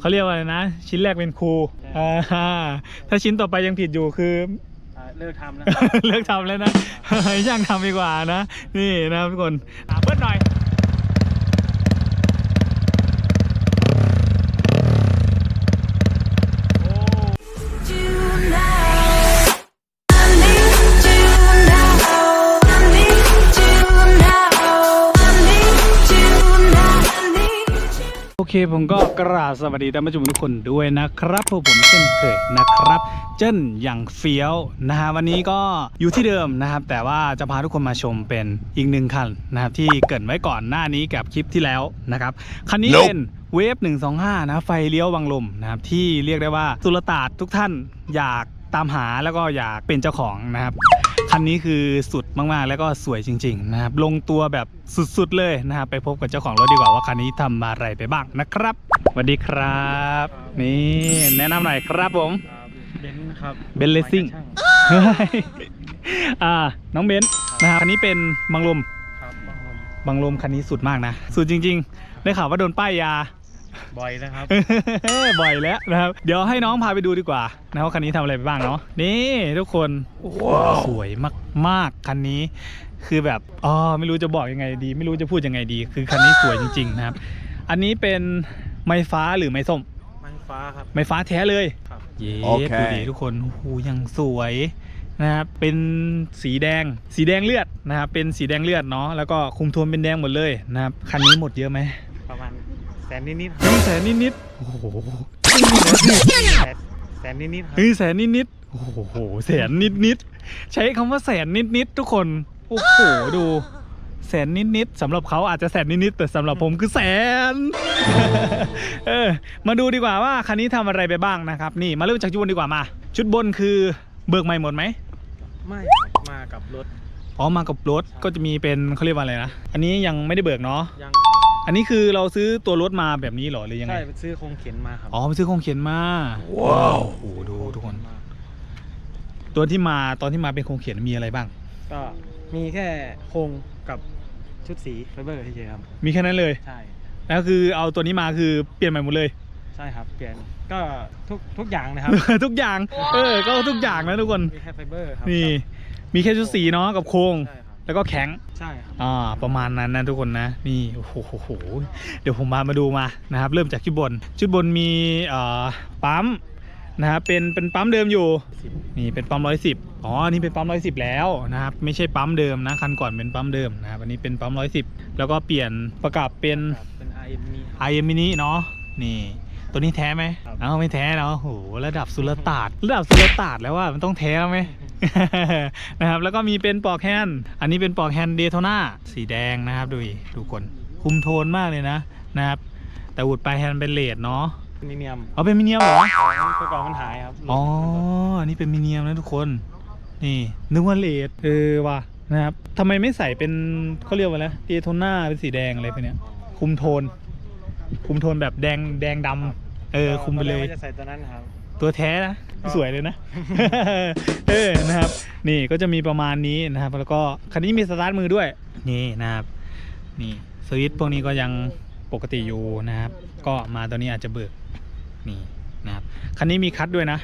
เขาเรียกว่าอะไรนะ ชิ้นแรกเป็นครูใช่อ่าถ้าชิ้นต่อไปยังผิดอยู่คือ อ่าเลิกทำแล้วเลิกทำแล้วนะให้ช่างทำดีกว่านะ นี่นะครับทุกคนอะเบิ้ลหน่อย เคผมก็กราบสวัสดีท่านผู้ชมทุกคนด้วยนะครับพวกผมเช่นเคยนะครับ เจิ้นอย่างเฟี้ยวนะฮะวันนี้ก็อยู่ที่เดิมนะครับ แต่ว่าจะพาทุกคนมาชมเป็นอีกหนึ่งคันนะครับที่เกรินไว้ก่อนหน้านี้กับคลิปที่แล้วนะครับคันนี้ Nope เป็นเวฟ125 นะไฟเลี้ยววังลมนะครับที่เรียกได้ว่าสุลต่านทุกท่านอยากตามหาแล้วก็อยากเป็นเจ้าของนะครับ คันนี้คือสุดมากๆ แล้วก็สวยจริงๆนะครับลงตัวแบบสุดๆเลยนะครับไปพบกับเจ้าของรถดีกว่าว่าคันนี้ทำอะไรไปบ้างนะครับสวัสดีครับ นี่แนะนำหน่อยครับผมครับเบนซ์ครับเบนซ์เลสซิ่งช่างเฮ้ยอ่าน้องเบนซ์นะครับคันนี้เป็นบังลมครับบางลมบังลมคันนี้สุดมากนะ สุดจริง ๆ ได้ข่าวว่าโดนป้ายยา บ่อยนะครับ บ่อยแล้วนะครับ เดี๋ยวให้น้องพาไปดูดีกว่านะว่าคันนี้ทำอะไรไปบ้างเนาะนี่ทุกคนสวยมากๆคันนี้คือแบบอ๋อไม่รู้จะบอกยังไงดี ไม่รู้จะพูดยังไงดี คือคันนี้สวยจริงๆนะครับ อันนี้เป็นไม้ฟ้าหรือไม้ส้มไม้ฟ้าครับไม้ฟ้าแท้เลยครับเย้โอเคดูดิทุกคนโอ้โหยังสวยนะครับเป็นสีแดงสีแดงเลือดนะครับเป็นสีแดงเลือดเนาะแล้วก็คุมโทนเป็นแดงหมดเลยนะครับคันนี้หมดเยอะไหมประมาณ แสนนิดๆคหรับนึ่งแสนนิดๆโอ้โหแสนแสนนิดๆครับหนึ่งแสนนิดๆโอ้โหแสนนิดๆใช้คำว่าแสนนิดๆทุกคนโอ้โหดู แสนนิดๆสำหรับเขาอาจจะแสนนิดๆแต่สำหรับผมคือแสน เออมาดูดีกว่าว่าคันนี้ทำอะไรไปบ้างนะครับ นี่มาเริ่มจากชุดบนดีกว่ามา ชุดบนคือเบิกใหม่หมดไหมไม่ครับมากับรถอ๋อมากับรถก็จะมีเป็นเขาเรียกว่าอะไรนะอันนี้ยังไม่ได้เบิกเนาะ ยัง อันนี้คือเราซื้อตัวรถมาแบบนี้เหรอหรือยังไง ใช่ไปซื้อโครงเข็นมาครับอ๋อไปซื้อของเขียนมา ว้าวโอ้โหดูทุกคน มาตัวที่มาตอนที่มาเป็นของเขียนมีอะไรบ้าง ก็มีแค่โครงกับชุดสีไฟเบอร์เฉยๆครับ มีแค่นั้นเลย ใช่ แล้วคือเอาตัวนี้มาคือเปลี่ยนใหม่หมดเลย ใช่ครับ เปลี่ยนก็ทุกทุกอย่างนะครับ ทุกอย่าง เออ ก็ทุกอย่างนะทุกคน มีแค่ไฟเบอร์ครับนี่ มีแค่ชุดสีเนาะกับโครง ใช่ครับ แล้วก็แข็งใช่ครับอ่าประมาณนั้นนะทุกคนนะนี่โอ้โหเดี๋ยวผมมามาดูมานะครับเริ่มจากชุดบน ชุดบนมีเอ่อปั๊มนะครับเป็นเป็นปั๊มเดิมอยู่สิบนี่เป็นปั๊มร้อยสิบอ๋ออันนี่เป็นปั๊มร้อยสิบแล้วนะครับไม่ใช่ปั๊มเดิมนะคันก่อนเป็นปั๊มเดิมนะครับอันนี้เป็นปั๊มร้อยสิบแล้วก็เปลี่ยนประกับเป็นครับเป็น RM มี i m mini เนาะนี่ตัวนี้แท้ไหมครับเอ้าไม่แท้เนาะโหระดับสุลต่านระดับสุลต่านแล้วว่ามันต้องแท้แล้วไหม นะครับ แล้วก็มีเป็นปลอกแฮนด์อันนี้เป็นปลอกแฮนด์เดโทนาสีแดงนะครับดูดิทุกคนคุมโทนมากเลยนะนะครับ แต่อุดปลายแฮนด์เป็นเลดเนาะมิเนียมเอาเป็นมิเนียมเหรอตัวก่อนมันหายครับอ๋ออันนี้เป็นมิเนียมนะทุกคน นี่นึกว่าเลดเออว่ะนะครับทำไมไม่ใส่เป็นเขาเรียกว่าอะไรเดโทน่าเป็นสีแดงอะไรไปเนี่ยคุมโทน คุมโทนแบบแดงแดงดำเออคุมไปเลยตอนแรกว่าจะใส่ตัวนั้นครับ ตัวแท้นะ สวยเลยนะ เออนะครับ นี่ก็จะมีประมาณนี้นะครับ แล้วก็คันนี้มีสตาร์ทมือด้วย นี่นะครับ นี่สวิตช์พวกนี้ก็ยังปกติอยู่นะครับ ก็มาตัวนี้อาจจะเบิกนี่นะครับคันนี้มีคัทด้วยนะ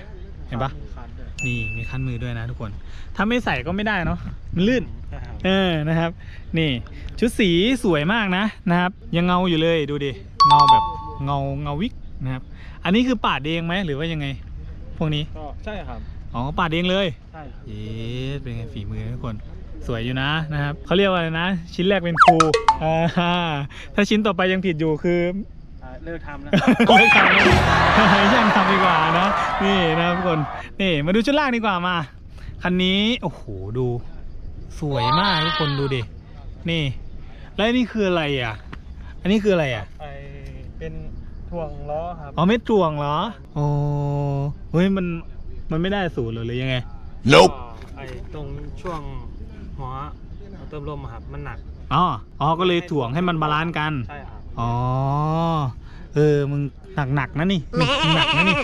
เห็นปะขาดด้วยนี่มีคันมือด้วยนะทุกคน ถ้าไม่ใส่ก็ไม่ได้เนาะมันลื่นใช่ครับเออนะครับ นี่ชุดสีสวยมากนะนะครับ ยังเงาอยู่เลยดูดิเงาแบบเงาเงาวิก นะครับ อันนี้คือปาดเองไหมหรือว่ายังไง พวกนี้ ก็ใช่ครับ อ๋อปาดเองเลย ใช่ครับเย้เป็นไงฝีมือทุกคน สวยอยู่นะนะครับ เขาเรียกว่าอะไรนะ ชิ้นแรกเป็นครูอ่าถ้าชิ้นต่อไปยังผิดอยู่คือ อ่าเลิกทำแล้วเลิกทำแล้วให้ช่างทำดีกว่านะ นี่นะครับทุกคน นี่มาดูชุดล่างดีกว่ามา คันนี้โอ้โหดู สวยมากทุกคนดูดิ นี่ แล้วนี่คืออะไรอะ อันนี้คืออะไรอะ ไอเป็น ถ่วงล้อครับ อ๋อเม็ดจวงเหรอโอ้เฮ้ยมันมันไม่ได้สูตรเหรอหรือยังไง Nope ก็ไอตรงช่วงหัวเอาเติมลมอะครับ มันหนักอ๋ออ๋อก็เลยถ่วงให้มันบาลานซ์กัน ใช่ครับ อ๋อ เออ มึงหนักหนักๆนะนี่มึงหนักนะนี่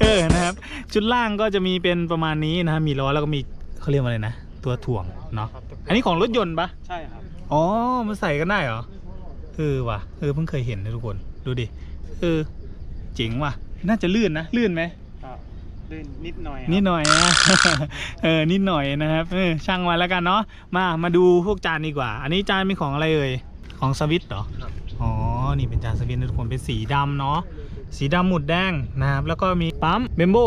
เออ นะครับ ชุดล่างก็จะมีเป็นประมาณนี้นะครับมีล้อแล้วก็มีเขาเรียกว่าอะไรนะ ตัวถ่วงเนาะครับอันนี้ของรถยนต์ปะ ใช่ครับ อ๋อ มันใส่กันได้เหรอ เออว่ะ เออเพิ่งเคยเห็นนะทุกคน ดูดิ เออ เจ๋งว่ะ น่าจะลื่นนะ ลื่นไหมครับเล่นนิดหน่อยนิดหน่อยนะเออ นิดหน่อยนะครับเออช่างมาแล้วกันเนาะ มา มาดูพวกจานดีกว่า อันนี้จานมีของอะไรเอ่ย ของสวิตเหรอครับอ๋อ นี่เป็นจานสวิตนะทุกคนเป็นสีดำเนาะ สีดำหมุดแดงนะครับ แล้วก็มีปั๊มเบมโบ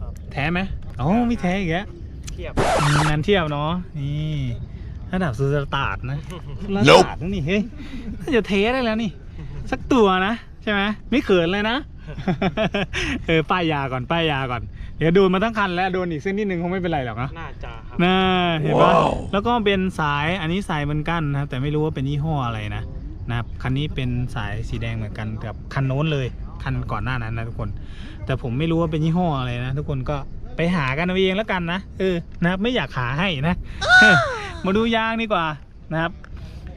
ครับแท้ไหมอ๋อไม่แท้อีกแล้วเทียบอืมงานเทียบเนาะ นี่ระดับสุดสตาร์ทนะสุดสตาร์ทนะนี่เฮ้ย น่าจะเทได้แล้วนี่ สักตัวนะ ใช่ไหมไม่เขินเลยนะ เออป้ายยาก่อนป้ายยาก่อน เดี๋ยวโดนมาทั้งคันแล้วโดนอีกเส้นนิดนึงคงไม่เป็นไรหรอกนะน่าจะครับน่าเห็นปะแล้วก็เป็นสายอันนี้สายเหมือนกันนะครับ แต่ไม่รู้ว่าเป็นยี่ห้ออะไรนะนะครับคันนี้เป็นสายสีแดงเหมือนกันกับคันโน้นเลยคันก่อนหน้านั้นนะทุกคน แต่ผมไม่รู้ว่าเป็นยี่ห้ออะไรนะทุกคนก็ไปหากันเอาเองแล้วกันนะเออนะครับไม่อยากหาให้นะ มาดูยางดีกว่านะครับ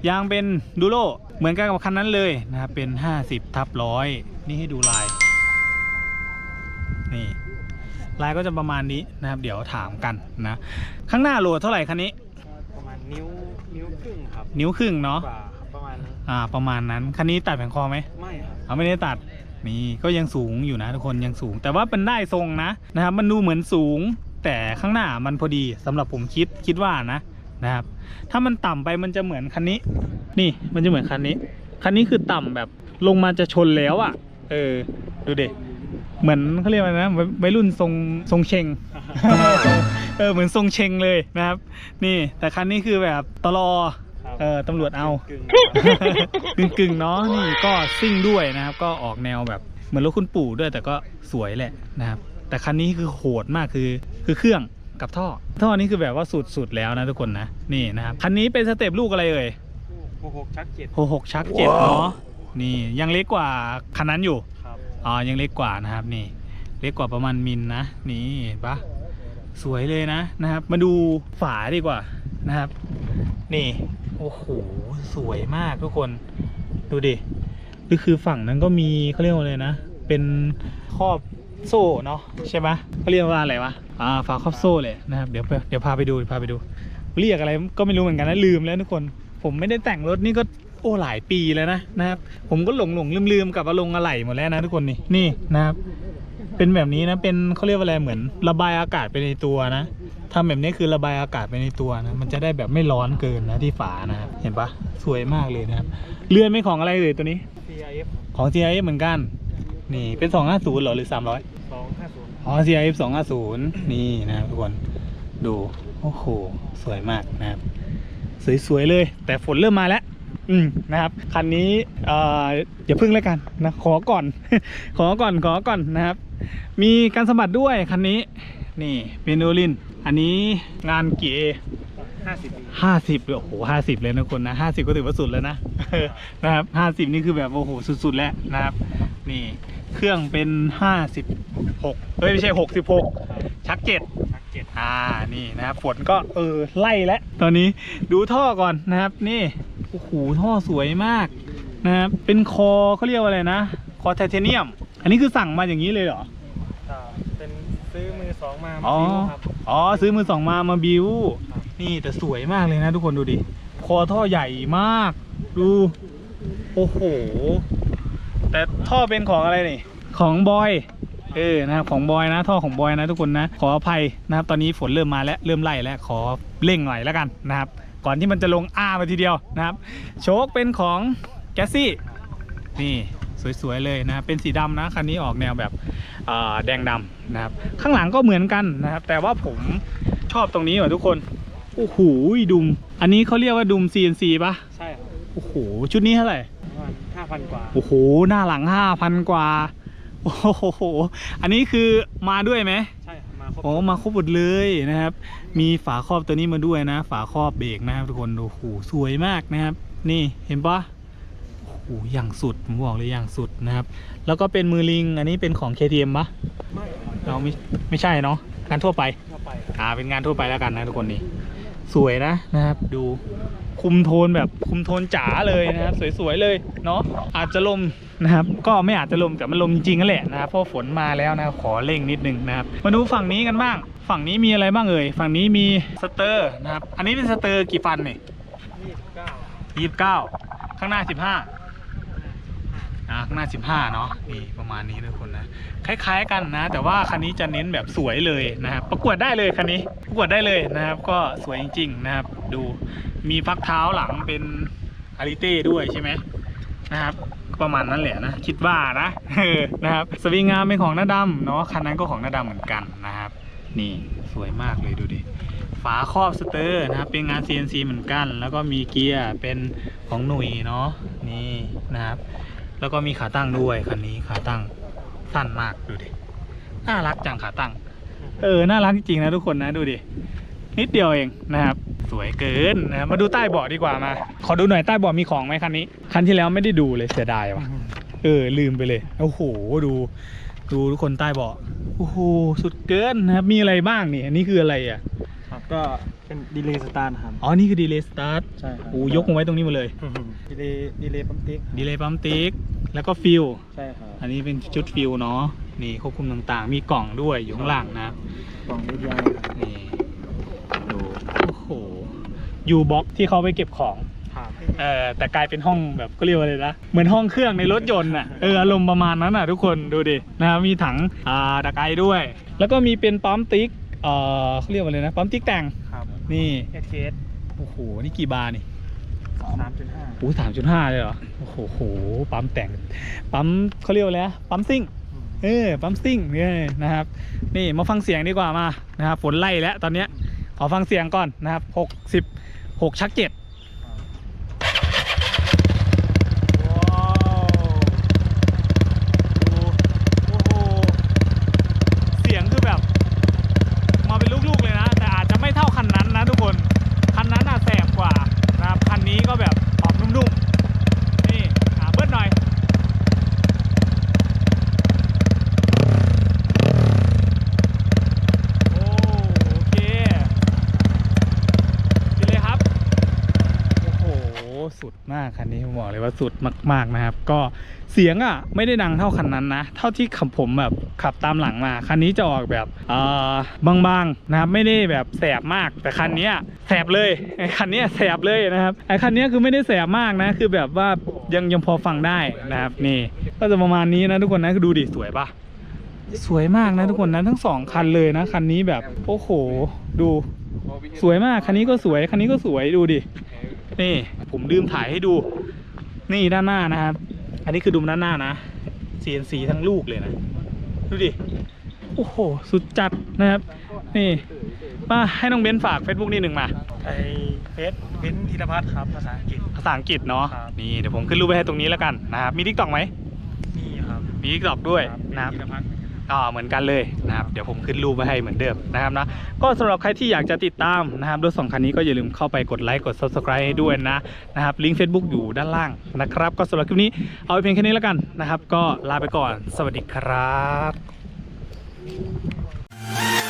ยางเป็นดูโล เหมือนกันกับคันนั้นเลยนะครับเป็น 50ทับร้อยนี่ให้ดูลายนี่ลายก็จะประมาณนี้นะครับ เดี๋ยวถามกันนะข้างหน้าโหลดเท่าไหร่คันนี้ ประมาณนิ้วนิ้วครึ่งครับนิ้วครึ่งเนาะกว่าครับประมาณนี้อ่าประมาณนั้นคันนี้ตัดแผงคอไหมไม่ครับเอาไม่ได้ตัดนี่ก็ยังสูงอยู่นะทุกคนยังสูง แต่ว่าเป็นได้ทรงนะนะครับ มันดูเหมือนสูง แต่ข้างหน้ามันพอดีสำหรับผมคิดคิดว่านะ นะครับ ถ้ามันต่ำไปมันจะเหมือนคันนี้ นี่มันจะเหมือนคันนี้ คันนี้คือต่ำแบบลงมาจะชนแล้วอะ่ะ เออ ดูเด็เหมือนเขาเรียกว่าอะไรนะวัยวัยรุ่นทรงทรงเชงเออเหมือนทรงเชงเลยนะครับ นี่แต่คันนี้คือแบบตลอครับเออตำรวจเอากึ่งกึ่งกึ่งๆเนาะนี่ก็ซิ่งด้วยนะครับ ก็ออกแนวแบบเหมือนรถคุณปู่ด้วยแต่ก็สวยแหละนะครับ แต่คันนี้คือโหดมากคือคือเครื่อง กับท่อ ท่อนี้คือแบบว่าสุดๆแล้วนะทุกคนนะ นี่นะครับคันนี้เป็นสเต็ปลูกอะไรเอ่ยหกหกชักเจ็ดโหหกชักเจ็ดเนาะนี่ยังเล็กกว่าคันนั้นอยู่ครับอ๋อยังเล็กกว่านะครับนี่ เล็กกว่าประมาณมิลนะนี่เห็นปะสวยเลยนะนะครับ มาดูฝาดีกว่านะครับ นี่โอ้โหสวยมากทุกคนดูดิก็คือฝั่งนั้นก็มีเขาเรียกว่าอะไรนะ เป็นครอบโซ่เนาะใช่ไหมเขาเรียกว่าอะไรวะ อ่าฝาครอบโซ่เลยนะครับเดี๋ยวเดี๋ยวพาไปดูพาไปดู เรียกอะไรก็ไม่รู้เหมือนกันนะลืมแล้วทุกคน ผมไม่ได้แต่งรถนี่ก็โอ้หลายปีแล้วนะนะครับ ผมก็หลงหลงลืมลืมๆกับอารมณ์อะไหล่หมดแล้วนะทุกคนนี่นี่นะครับ เป็นแบบนี้นะเป็นเขาเรียกว่าอะไรเหมือนระบายอากาศไปในตัวนะทำแบบนี้คือระบายอากาศไปในตัวนะมันจะได้แบบไม่ร้อนเกินนะที่ฝานะครับเห็นปะสวยมากเลยนะครับ เลื่อนไม่ของอะไรเลยตัวนี้ CIF ของ CIF เหมือนกัน นี่เป็น 250หรอหรือ 300 องห้าศูนย์อ๋อ CIF 250นี่นะครับทุกคนดู โอ้โห สวยมากนะครับ สวย ๆ เลย แต่ฝนเริ่มมาแล้วอืมนะครับคันนี้เอ่ออย่าพึ่งแล้วกันนะขอก่อน ขอก่อนขอก่อนนะครับ มีการสะบัดด้วยคันนี้ นี่เป็นโอลิน อันนี้งานกี่เอห้าสิบปีห้าสิบโอ้โหห้าสิบเลยนะคนนะห้าสิบก็ถือว่าสุดแล้วนะนะครับห้าสิบนี่คือแบบโอ้โหสุดๆแล้วนะครับ นี่ เครื่องเป็นห้าสิบหกเฮ้ยไม่ใช่หกสิบหกชักเจ็ดชักเจ็ดอ่านี่นะครับฝนก็เออไล่แล้วตอนนี้ดูท่อก่อนนะครับนี่โอ้โหท่อสวยมากนะครับเป็นคอเขาเรียกว่าอะไรนะ คอไทเทเนียม อันนี้คือสั่งมาอย่างนี้เลยเหรออ่าเป็นซื้อมือสองมาอ๋อบิวครับอ๋อซื้อมือสองมามาบิวครับนี่แต่สวยมากเลยนะทุกคนดูดิคอท่อใหญ่มาก ดู โอ้โห แต่ท่อเป็นของอะไรนี่ ของบอย เออนะครับของบอยนะ ท่อของบอยนะทุกคนนะ ขออภัยนะครับ ตอนนี้ฝนเริ่มมาแล้ว เริ่มไล่แล้ว ขอเร่งหน่อยแล้วกันนะครับ ก่อนที่มันจะลงอ้ามาทีเดียวนะครับ โชคเป็นของแกสซี่ นี่สวยๆเลยนะครับเป็นสีดำนะคันนี้ออกแนวแบบอ่าแดงดำนะครับ ข้างหลังก็เหมือนกันนะครับ แต่ว่าผมชอบตรงนี้ว่ะทุกคนโอ้โหดุม อันนี้เขาเรียกว่าดุม CNC ปะใช่ครับโอ้โหชุดนี้เท่าไหร่ประมาณ ห้าพันกว่า โอ้โห หน้าหลัง5,000กว่า โอ้โห อันนี้คือมาด้วยไหมใช่ครับมาครบโอ้มาครบหมดเลยนะครับ มีฝาครอบตัวนี้มาด้วยนะ ฝาครอบเบรกนะครับทุกคน โอ้โห สวยมากนะครับ นี่เห็นปะโอ้โห อย่างสุด ผมบอกเลยอย่างสุดนะครับ แล้วก็เป็นมือลิง อันนี้เป็นของ KTM ปะไม่ครับเราไม่ ไม่ใช่เนาะงานทั่วไป ทั่วไปครับอ่า เป็นงานทั่วไปแล้วกันนะทุกคนนี่ สวยนะนะครับ ดู คุมโทนแบบคุมโทนจ๋าเลยนะครับ สวยๆเลยเนาะอาจจะลมนะครับ ก็ไม่อาจจะลมแต่มันลมจริงๆนั่นแหละนะครับเพราะฝนมาแล้วนะขอเร่งนิดนึงนะครับมาดูฝั่งนี้กันบ้าง ฝั่งนี้มีอะไรบ้างเอ่ยฝั่งนี้มีสเตอร์นะครับ อันนี้เป็นสเตอร์กี่ฟันเนี่ยยี่สิบเก้ายี่สิบเก้าข้างหน้าสิบห้า นะข้างหน้า 15 เนาะนี่ประมาณนี้ทุกคนนะคล้าย ๆ กันนะ แต่ว่าคันนี้จะเน้นแบบสวยเลยนะครับประกวดได้เลยคันนี้ประกวดได้เลยนะครับ ก็สวยจริง ๆ นะครับ ดูมีพักเท้าหลังเป็นอาริเต้ด้วยใช่ไหมนะครับประมาณนั้นแหละนะคิดว่านะนะครับสวิงงามเป็นของหน้าดำเนาะคันนั้นก็ของหน้าดำเหมือนกันนะครับ นี่สวยมากเลยดูดิฝาครอบสเตอร์นะครับเป็นงาน CNC เหมือนกัน แล้วก็มีเกียร์เป็นของหนุ่ยเนาะนี่นะครับ แล้วก็มีขาตั้งด้วยคันนี้ขาตั้งสั้นมากดูดิน่ารักจังขาตั้ง เออน่ารักจริงๆนะทุกคนนะดูดินิดเดียวเองนะครับ สวยเกินนะครับมาดูใต้เบาะดีกว่ามา ขอดูหน่อยใต้เบาะมีของไหมคันนี้ คันที่แล้วไม่ได้ดูเลยเสียดายว่ะเออลืมไปเลยโอ้โหดู ดูทุกคนใต้เบาะโอ้โหสุดเกินนะครับมีอะไรบ้างนี่อันนี้คืออะไรอะครับก็เป็นดีเลย์สตาร์ทครับอ๋อนี่คือดีเลย์สตาร์ทใช่ครับโอ้ยกมาไว้ตรงนี้มาเลยดีเลย์ดีเลย์ปั๊มติ๊กดีเลย์ปั๊มติ๊ก แล้วก็ฟิลใช่ครับอันนี้เป็นชุดฟิลเนาะนี่ควบคุมต่างๆ มีกล่องด้วยอยู่ข้างล่างนะครับกล่องดีไครับนี่ดูโอ้โหยูบ็อกที่เขาไปเก็บของครับเออแต่กลายเป็นห้องแบบก็เรียกว่าอะไรนะเหมือนห้องเครื่องในรถยนต์อะเอออารมณ์ประมาณนั้นอะทุกคนดูดินะครับมีถังอ่าตะไคร้ด้วย แล้วก็มีเป็นปั๊มติ๊กเอ่อเขาเรียกว่าอะไรนะปั๊มติ๊กแต่งครับนี่เอสเคสโอ้โหนี่กี่บาร์นี่ สามจุดห้าโอ้สามจุดห้าเลยเหรอ โอ้โหโหปั๊มแต่ง ปั๊มเขาเรียกว่าอะไรนะปั๊มซิ่ง เออ ปั๊มซิ่งเนี่ยนะครับ นี่มาฟังเสียงดีกว่ามา นะครับ ฝนไล่แล้วตอนเนี้ย ขอฟังเสียงก่อนนะครับหกสิบหกชักเจ็ด ว้าวดูโอ้โห เสียงคือแบบ มาเป็นลูกๆเลยนะ แต่อาจจะไม่เท่าคันนั้นนะทุกคน คันนั้นอะแสบกว่านะครับ คันนี้ก็แบบออกนุ่มๆ นี่อ่าเบิ้ลหน่อย โอ้โอเคดีเลยครับ โอ้โห สุดมากคันนี้ผมบอกเลยว่า สุดมาก ๆนะครับ ก็เสียงอะไม่ได้ดังเท่าคันนั้นนะ เท่าที่ขับผมแบบขับตามหลังมาคันนี้จะออกแบบเอ่อบางๆนะครับไม่ได้แบบแสบมาก แต่คันนี้แสบเลยไอ้คันนี้แสบเลยนะครับไอ้คันนี้คือไม่ได้แสบมากนะ คือแบบว่ายังยังพอฟังได้นะครับนี่ ก็จะประมาณนี้นะทุกคนนะคือดูดิสวยปะสวยมากนะทุกคนนะทั้งสองคันเลยนะคันนี้แบบโอ้โหดูสวยมากคันนี้ก็สวยคันนี้ก็สวยดูดินี่ผมลืมถ่ายให้ดู นี่ด้านหน้านะครับ อันนี้คือดูด้านหน้านะ CNC ทั้งลูกเลยนะ ดูดิ โอ้โห สุดจัดนะครับ นี่มาให้น้องเบนฝาก Facebook นิดหนึ่งมา ไอเฟสเบนซ์ธีรพัฒน์ครับภาษาอังกฤษ ภาษาอังกฤษเนาะ ครับ นี่เดี๋ยวผมขึ้นรูปไว้ให้ตรงนี้แล้วกันนะครับ มีทิกตอกไหมนี่ครับ มีทิกตอกด้วยครับนะครับ ธีรพัฒน์ ก็เหมือนกันเลยนะครับเดี๋ยวผมขึ้นรูปไว้ให้เหมือนเดิมนะครับนะก็สำหรับใครที่อยากจะติดตามนะครับรถสองคันนี้ก็อย่าลืมเข้าไปกดไลค์กด subscribe ให้ด้วยนะนะครับลิงก์ Facebook อยู่ด้านล่างนะครับ ก็สำหรับคลิปนี้เอาไว้เพียงแค่นี้แล้วกันนะครับ ก็ลาไปก่อน สวัสดีครับ